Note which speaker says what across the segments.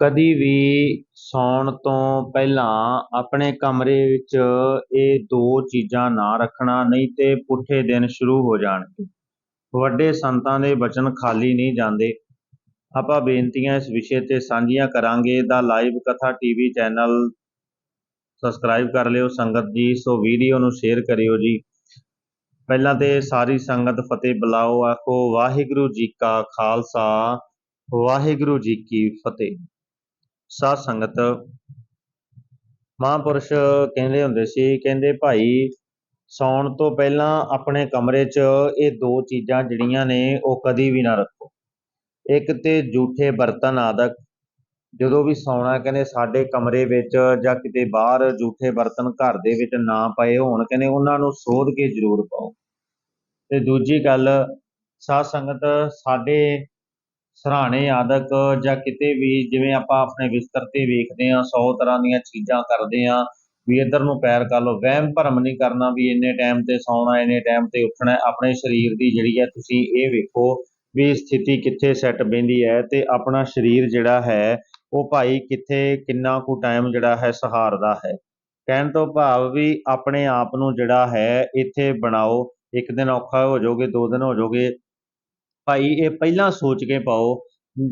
Speaker 1: ਕਦੀ ਵੀ ਸੌਣ ਤੋਂ ਪਹਿਲਾਂ ਆਪਣੇ ਕਮਰੇ ਵਿੱਚ ਇਹ ਦੋ ਚੀਜ਼ਾਂ ਨਾ ਰੱਖਣਾ, ਨਹੀਂ ਤੇ ਪੁੱਠੇ ਦਿਨ ਸ਼ੁਰੂ ਹੋ ਜਾਣਗੇ। ਵੱਡੇ ਸੰਤਾਂ ਦੇ ਬਚਨ ਖਾਲੀ ਨਹੀਂ ਜਾਂਦੇ। ਆਪਾਂ ਬੇਨਤੀਆਂ ਇਸ ਵਿਸ਼ੇ ਤੇ ਸਾਂਝੀਆਂ ਕਰਾਂਗੇ। ਦਾ ਲਾਈਵ ਕਥਾ ਟੀਵੀ ਚੈਨਲ ਸਬਸਕ੍ਰਾਈਬ ਕਰ ਲਿਓ ਸੰਗਤ ਜੀ, ਸੋ ਵੀਡੀਓ ਨੂੰ ਸ਼ੇਅਰ ਕਰਿਓ ਜੀ। ਪਹਿਲਾਂ ਤੇ ਸਾਰੀ ਸੰਗਤ ਫਤਿਹ ਬੁਲਾਓ। ਆਖੋ ਵਾਹਿਗੁਰੂ ਜੀ ਕਾ ਖਾਲਸਾ, ਵਾਹਿਗੁਰੂ ਜੀ ਕੀ ਫਤਿਹ। ਸਾਧ ਸੰਗਤ ਮਹਾਂਪੁਰਸ਼ ਕਹਿੰਦੇ ਹੁੰਦੇ ਸੀ, ਕਹਿੰਦੇ ਭਾਈ ਸੌਣ ਤੋਂ ਪਹਿਲਾਂ ਆਪਣੇ ਕਮਰੇ 'ਚ ਇਹ ਦੋ ਚੀਜ਼ਾਂ ਜਿਹੜੀਆਂ ਨੇ ਉਹ ਕਦੀ ਵੀ ਨਾ ਰੱਖੋ। ਇੱਕ ਤੇ ਝੂਠੇ ਬਰਤਨ ਆਦਿਕ, ਜਦੋਂ ਵੀ ਸੌਣਾ ਕਹਿੰਦੇ ਸਾਡੇ ਕਮਰੇ ਵਿੱਚ ਜਾਂ ਕਿਤੇ ਬਾਹਰ ਝੂਠੇ ਬਰਤਨ ਘਰ ਦੇ ਵਿੱਚ ਨਾ ਪਏ ਹੋਣ ਕਹਿੰਦੇ ਉਹਨਾਂ ਨੂੰ ਸੋਧ ਕੇ ਜ਼ਰੂਰ ਪਾਓ। ਤੇ ਦੂਜੀ ਗੱਲ, ਸਾਧ ਸੰਗਤ ਸਾਡੇ ਸਰਾਣੇ, ਆਦਿਕ ਜਾਂ ਕਿਤੇ ਵੀ ਜਿਵੇਂ ਆਪਾਂ ਆਪਣੇ ਬਿਸਤਰ ਤੇ ਵੇਖਦੇ ਆ 100 ਤਰ੍ਹਾਂ ਦੀਆਂ ਚੀਜ਼ਾਂ ਕਰਦੇ ਆ ਵੀ ਇੱਧਰ ਨੂੰ ਪੈਰ ਕਰ ਲਓ, ਵਹਿਮ ਭਰਮ ਨਹੀਂ ਕਰਨਾ ਵੀ ਇੰਨੇ ਟਾਈਮ ਤੇ ਸੌਣਾ, ਇੰਨੇ ਟਾਈਮ ਤੇ ਉੱਠਣਾ ਆਪਣੇ ਸਰੀਰ ਦੀ ਜਿਹੜੀ ਹੈ ਤੁਸੀਂ ਇਹ ਵੇਖੋ ਵੀ ਸਥਿਤੀ ਕਿੱਥੇ ਸੈੱਟ ਬੈਂਦੀ ਹੈ ਤੇ ਆਪਣਾ ਸਰੀਰ ਜਿਹੜਾ ਹੈ, ਉਹ ਭਾਈ ਕਿੱਥੇ, ਕਿੰਨਾ ਕੁ ਟਾਈਮ ਜਿਹੜਾ ਹੈ ਸਹਾਰਦਾ ਹੈ। ਕਹਿਣ ਤੋਂ ਭਾਵ ਵੀ ਆਪਣੇ ਆਪ ਨੂੰ ਜਿਹੜਾ ਹੈ, ਇੱਥੇ ਬਣਾਓ, ਇੱਕ ਦਿਨ ਔਖਾ ਹੋ ਜਾਓਗੇ, ਦੋ ਦਿਨ ਹੋ ਜਾਓਗੇ ਭਾਈ, ਇਹ ਪਹਿਲਾਂ ਸੋਚ ਕੇ ਪਾਓ,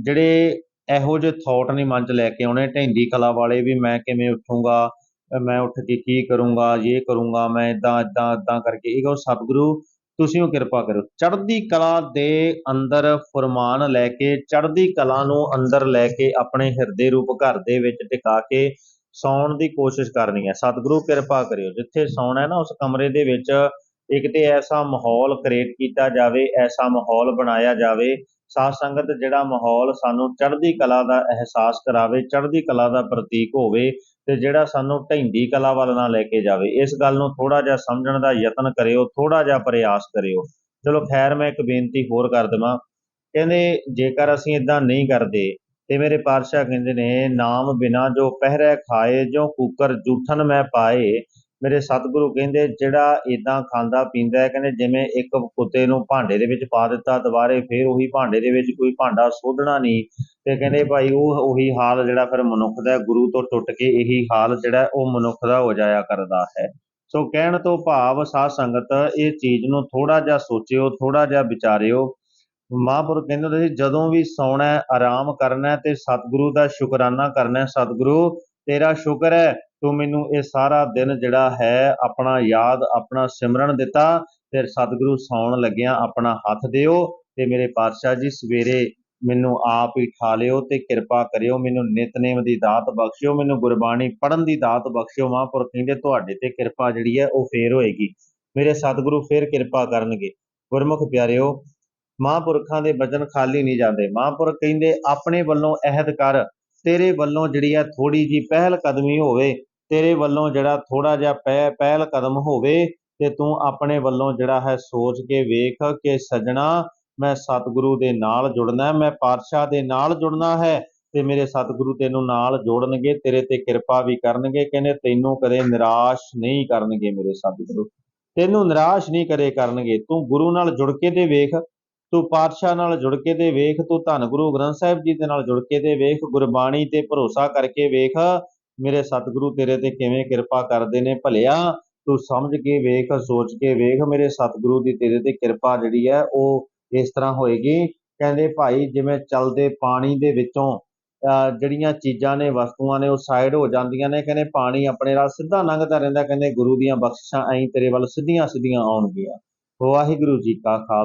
Speaker 1: ਜਿਹੜੇ ਇਹੋ ਜਿਹੇ ਥਾਟ ਨਹੀਂ ਮਨ 'ਚ ਲੈ ਕੇ ਆਉਣੇ ਢੈਂਦੀ ਕਲਾ ਵਾਲੇ ਵੀ ਮੈਂ ਕਿਵੇਂ ਉੱਠੂੰਗਾ, ਮੈਂ ਉੱਠ ਕੇ ਕੀ ਕਰੂੰਗਾ ਇਹ ਕਰੂੰਗਾ, ਮੈਂ ਇਦਾਂ ਇਦਾਂ ਇਦਾਂ ਕਰਕੇ, ਇਹ ਕਹੋ, ਸਤਿਗੁਰੂ, ਤੁਸੀਂ ਉਹ ਕਿਰਪਾ ਕਰੋ। ਚੜ੍ਹਦੀ ਕਲਾ ਦੇ ਅੰਦਰ ਫਰਮਾਨ ਲੈ ਕੇ, ਚੜ੍ਹਦੀ ਕਲਾ ਨੂੰ ਅੰਦਰ ਲੈ ਕੇ ਆਪਣੇ ਹਿਰਦੇ ਰੂਪ ਘਰ ਦੇ ਵਿੱਚ ਟਿਕਾ ਕੇ ਸੌਣ ਦੀ ਕੋਸ਼ਿਸ਼ ਕਰਨੀ ਹੈ। ਸਤਿਗੁਰੂ, ਕਿਰਪਾ ਕਰਿਓ। ਜਿੱਥੇ ਸੌਣਾ ਹੈ ਨਾ, ਉਸ ਕਮਰੇ ਦੇ ਵਿੱਚ ਇੱਕ ਤੇ ਐਸਾ ਮਾਹੌਲ ਕ੍ਰੀਏਟ ਕੀਤਾ ਜਾਵੇ, ਐਸਾ ਮਾਹੌਲ ਬਣਾਇਆ ਜਾਵੇ, ਸਾਧ ਸੰਗਤ ਜਿਹੜਾ ਮਾਹੌਲ ਸਾਨੂੰ ਚੜ੍ਹਦੀ ਕਲਾ ਦਾ ਅਹਿਸਾਸ ਕਰਾਵੇ, ਚੜ੍ਹਦੀ ਕਲਾ ਦਾ ਪ੍ਰਤੀਕ ਹੋਵੇ ਤੇ ਜਿਹੜਾ ਸਾਨੂੰ ਢੈਂਦੀ ਕਲਾ ਵੱਲ ਨਾ ਲੈ ਕੇ ਜਾਵੇ, ਇਸ ਗੱਲ ਨੂੰ ਥੋੜਾ ਜਿਹਾ ਸਮਝਣ ਦਾ ਯਤਨ ਕਰਿਓ ਥੋੜਾ ਜਿਹਾ ਪ੍ਰਯਾਸ ਕਰਿਓ। ਚਲੋ ਖੈਰ, ਮੈਂ ਇੱਕ ਬੇਨਤੀ ਹੋਰ ਕਰ ਦਵਾਂ। ਕਹਿੰਦੇ, ਜੇਕਰ ਅਸੀਂ ਇਦਾਂ ਨਹੀਂ ਕਰਦੇ ਤੇ ਮੇਰੇ ਪਾਤਸ਼ਾਹ ਕਹਿੰਦੇ ਨੇ, ਨਾਮ ਬਿਨਾ ਜੋ ਪਹਿਰੇ ਖਾਏ, ਜੋ ਕੂਕਰ ਜੂਠਨ ਮੈਂ ਪਾਏ ਮੇਰੇ ਸਤਿਗੁਰੂ ਕਹਿੰਦੇ, ਜਿਹੜਾ ਇਦਾਂ ਖਾਂਦਾ ਪੀਂਦਾ ਹੈ, ਕਹਿੰਦੇ ਜਿਵੇਂ ਇੱਕ ਕੁੱਤੇ ਨੂੰ ਭਾਂਡੇ ਦੇ ਵਿੱਚ ਪਾ ਦਿੱਤਾ, ਦੁਬਾਰੇ ਫੇਰ ਉਹੀ ਭਾਂਡੇ ਦੇ ਵਿੱਚ ਕੋਈ ਭਾਂਡਾ ਸੋਧਣਾ ਨਹੀਂ। ਤੇ ਕਹਿੰਦੇ ਭਾਈ ਉਹ ਉਹੀ ਹਾਲ ਜਿਹੜਾ ਫਿਰ ਮਨੁੱਖ ਦਾ ਗੁਰੂ ਤੋਂ ਟੁੱਟ ਕੇ ਇਹੀ ਹਾਲ ਜਿਹੜਾ ਉਹ ਮਨੁੱਖ ਦਾ ਹੋ ਜਾਇਆ ਕਰਦਾ ਹੈ। ਸੋ ਕਹਿਣ ਤੋਂ ਭਾਵ ਸਾਧ ਸੰਗਤ, ਇਹ ਚੀਜ਼ ਨੂੰ ਥੋੜਾ ਜਿਹਾ ਸੋਚਿਓ ਥੋੜਾ ਜਿਹਾ ਵਿਚਾਰਿਓ। ਮਹਾਂਪੁਰਖ ਕਹਿੰਦੇ ਹੁੰਦੇ ਸੀ, ਜਦੋਂ ਵੀ ਸੌਣਾ ਆਰਾਮ ਕਰਨਾ ਤੇ ਸਤਿਗੁਰੂ ਦਾ ਸ਼ੁਕਰਾਨਾ ਕਰਨਾ ਸਤਿਗੁਰੂ, ਤੇਰਾ ਸ਼ੁਕਰ ਹੈ ਤੂੰ ਮੈਨੂੰ ਇਹ ਸਾਰਾ ਦਿਨ ਜਿਹੜਾ ਹੈ ਆਪਣਾ ਯਾਦ, ਆਪਣਾ ਸਿਮਰਨ ਦਿੱਤਾ, ਫਿਰ ਸਤਿਗੁਰੂ ਸੌਣ ਲੱਗਿਆ ਆਪਣਾ ਹੱਥ ਦਿਓ ਤੇ ਮੇਰੇ ਪਾਤਸ਼ਾਹ ਜੀ, ਸਵੇਰੇ ਮੈਨੂੰ ਆਪ ਹੀ ਠਾ ਲਿਓ ਤੇ ਕਿਰਪਾ ਕਰਿਓ, ਮੈਨੂੰ ਨਿਤਨੇਮ ਦੀ ਦਾਤ ਬਖਸ਼ਿਓ, ਮੈਨੂੰ ਗੁਰਬਾਣੀ ਪੜਨ ਦੀ ਦਾਤ ਬਖਸ਼ਿਓ, ਮਹਾਂਪੁਰਖ ਕਹਿੰਦੇ ਤੁਹਾਡੇ ਤੇ ਕਿਰਪਾ ਜਿਹੜੀ ਹੈ ਉਹ ਫੇਰ ਹੋਏਗੀ। ਮੇਰੇ ਸਤਿਗੁਰੂ ਫੇਰ ਕਿਰਪਾ ਕਰਨਗੇ। ਗੁਰਮੁਖ ਪਿਆਰਿਓ, ਮਹਾਂਪੁਰਖਾਂ ਦੇ ਵਚਨ ਖਾਲੀ ਨਹੀਂ ਜਾਂਦੇ। ਮਹਾਂਪੁਰਖ ਕਹਿੰਦੇ, ਆਪਣੇ ਵੱਲੋਂ ਅਹਿਦ ਕਰ, ਤੇਰੇ ਵੱਲੋਂ ਜਿਹੜੀ ਹੈ ਥੋੜੀ ਜੀ ਪਹਿਲ ਕਦਮੀ ਹੋਵੇ ਤੇਰੇ ਵੱਲੋਂ ਜਿਹੜਾ ਥੋੜਾ ਜਿਹਾ ਪਹਿਲ ਕਦਮ ਹੋਵੇ ਤੇ ਤੂੰ ਆਪਣੇ ਵੱਲੋਂ ਜਿਹੜਾ ਹੈ ਸੋਚ ਕੇ ਵੇਖ ਕਿ ਸਜਣਾ, ਮੈਂ ਸਤਿਗੁਰੂ ਦੇ ਨਾਲ ਜੁੜਨਾ, ਮੈਂ ਪਾਤਸ਼ਾਹ ਦੇ ਨਾਲ ਜੁੜਨਾ ਹੈ ਤੇ ਮੇਰੇ ਸਤਿਗੁਰੂ ਤੈਨੂੰ ਨਾਲ ਜੋੜਨਗੇ, ਤੇਰੇ ਤੇ ਕਿਰਪਾ ਵੀ ਕਰਨਗੇ, ਕਹਿੰਦੇ ਤੈਨੂੰ ਕਦੇ ਨਿਰਾਸ਼ ਨਹੀਂ ਕਰਨਗੇ ਮੇਰੇ ਸਤਿਗੁਰੂ। ਤੈਨੂੰ ਨਿਰਾਸ਼ ਨਹੀਂ ਕਰੇ ਕਰਨਗੇ, ਤੂੰ ਗੁਰੂ ਨਾਲ ਜੁੜ ਕੇ ਤੇ ਵੇਖ, ਤੂੰ ਪਾਤਸ਼ਾਹ ਨਾਲ ਜੁੜ ਕੇ ਤੇ ਵੇਖ, ਤੂੰ ਧੰਨ ਗੁਰੂ ਗ੍ਰੰਥ ਸਾਹਿਬ ਜੀ ਦੇ ਨਾਲ ਜੁੜ ਕੇ ਤੇ ਵੇਖ, ਗੁਰਬਾਣੀ ਤੇ ਭਰੋਸਾ ਕਰਕੇ ਵੇਖ ਮੇਰੇ ਸਤਿਗੁਰੂ ਤੇਰੇ ਤੇ ਕਿਵੇਂ ਕਿਰਪਾ ਕਰਦੇ ਨੇ? ਭਲਿਆ, ਤੂੰ ਸਮਝ ਕੇ ਵੇਖ, ਸੋਚ ਕੇ ਵੇਖ, ਮੇਰੇ ਸਤਿਗੁਰੂ ਦੀ ਤੇਰੇ ਤੇ ਕਿਰਪਾ ਜਿਹੜੀ ਹੈ, ਉਹ ਇਸ ਤਰ੍ਹਾਂ ਹੋਏਗੀ। ਕਹਿੰਦੇ, ਭਾਈ, ਜਿਵੇਂ ਚੱਲਦੇ ਪਾਣੀ ਦੇ ਵਿੱਚੋਂ ਜਿਹੜੀਆਂ ਚੀਜ਼ਾਂ ਨੇ, ਵਸਤੂਆਂ ਨੇ, ਉਹ ਸਾਈਡ ਹੋ ਜਾਂਦੀਆਂ ਨੇ, ਕਹਿੰਦੇ, ਪਾਣੀ ਆਪਣੇ ਨਾਲ ਸਿੱਧਾ ਲੰਘਦਾ ਰਹਿੰਦਾ, ਕਹਿੰਦੇ, ਗੁਰੂ ਦੀਆਂ ਬਖਸ਼ਿਸ਼ਾਂ ਐਂ ਤੇਰੇ ਵੱਲ ਸਿੱਧੀਆਂ ਸਿੱਧੀਆਂ ਆਉਣਗੀਆਂ। ਵਾਹਿਗੁਰੂ ਜੀ ਕਾ ਖਾਲਸਾ।